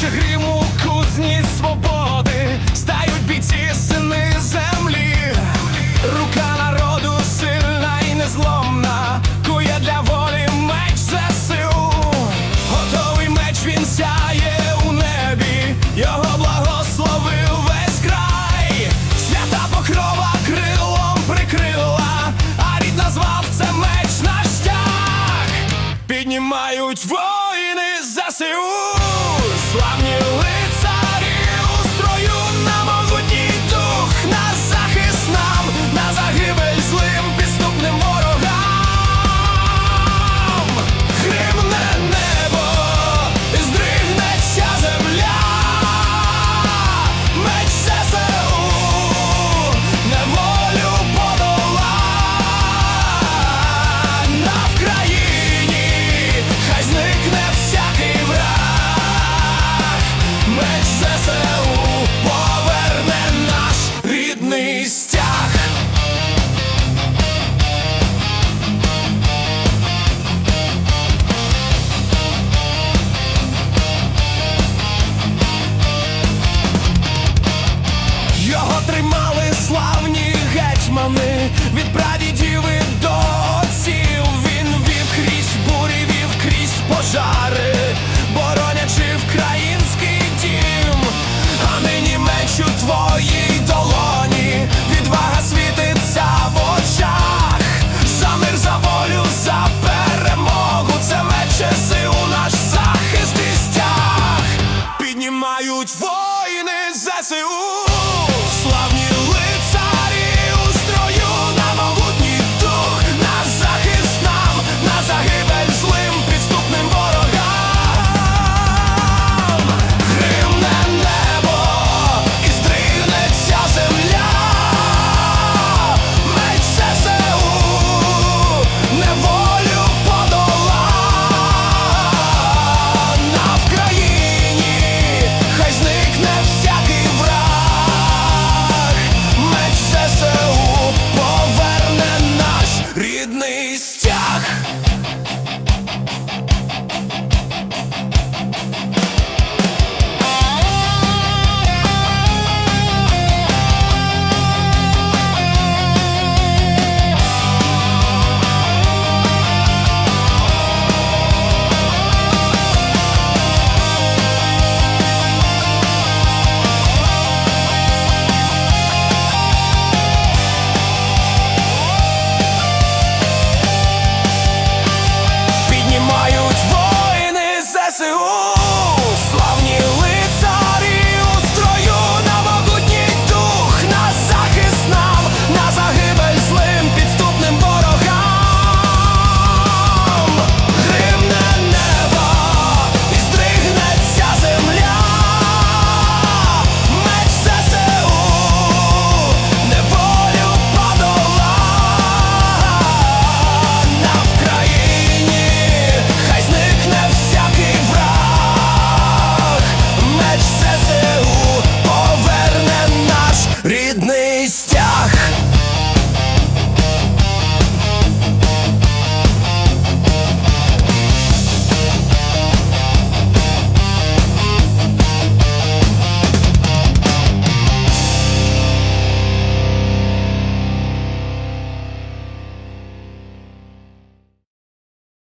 Наче грім у кузні свободи, стають бійці сини землі, рука народу сильна і незломна, кує для волі меч за сил, готовий меч він сяє у небі, його благословив весь край, свята покрова крилом прикрила, а рід назвав це меч на тяг, піднімають воїни за сил. Закони від прадідів і до отців. Він вів крізь бурі, вів крізь пожари, боронячи вкраїнський дім. А нині меч у твоїй долоні, відвага світиться в очах. За мир, за волю, за перемогу. Це меч СУ, наш захист і стяг. Піднімають воїни ЗСУ.